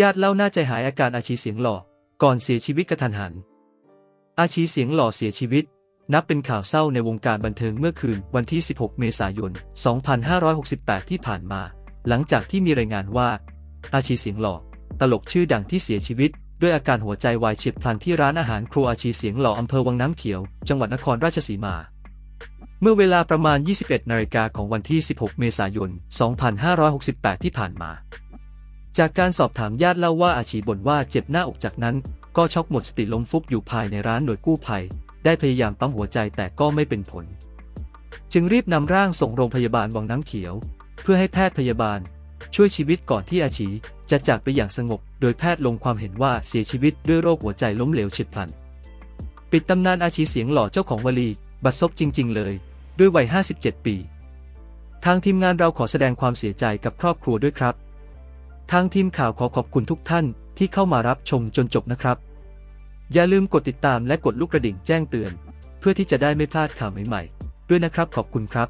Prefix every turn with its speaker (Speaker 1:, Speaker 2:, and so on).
Speaker 1: ญาติเล่าหน้าใจหายอาการอาชีเสียงหล่อ ก่อนเสียชีวิตกระทันหัน อาชีเสียงหล่อเสียชีวิต นับเป็นข่าวเศร้าในวงการบันเทิงเมื่อคืนวันที่ 16 เมษายน 2568 ที่ผ่านมา หลังจากที่มีรายงานว่า อาชีเสียงหล่อ ตลกชื่อดังที่เสียชีวิต ด้วยอาการหัวใจวายเฉียบพลันที่ร้านอาหารครัวอาชีเสียงหล่ออำเภอวังน้ำเขียว จังหวัดนครราชสีมาเมื่อเวลาประมาณ 21 นาฬิกาของวันที่ 16 เมษายน 2568 ที่ผ่านมา จากการสอบถามญาติเล่าว่าอาชีบ่นว่าเจ็บหน้าอกจากนั้น ก็ช็อกหมดสติล้มฟุบอยู่ภายในร้านหน่วยกู้ภัย ได้พยายามปั๊มหัวใจแต่ก็ไม่เป็นผล จึงรีบนำร่างส่งโรงพยาบาลวังน้ำเขียว เพื่อให้แพทย์พยาบาล ช่วยชีวิตก่อนที่อาชีจะจากไปอย่างสงบ โดยแพทย์ลงความเห็นว่าเสียชีวิตด้วยโรคหัวใจล้มเหลวเฉียบพลัน ปิดตำนานอาชีเสียงหล่อเจ้าของวลี บัดซบจริง ๆ เลย ด้วยวัย 57 ปี ทางทีมงานเราขอแสดงความเสียใจกับครอบครัวด้วยครับ ทางทีมข่าวขอขอบคุณทุกท่านที่เข้ามารับชมจนจบนะครับ อย่าลืมกดติดตามและกดลูกกระดิ่งแจ้งเตือน เพื่อที่จะได้ไม่พลาดข่าวใหม่ๆ ด้วยนะครับขอบคุณครับ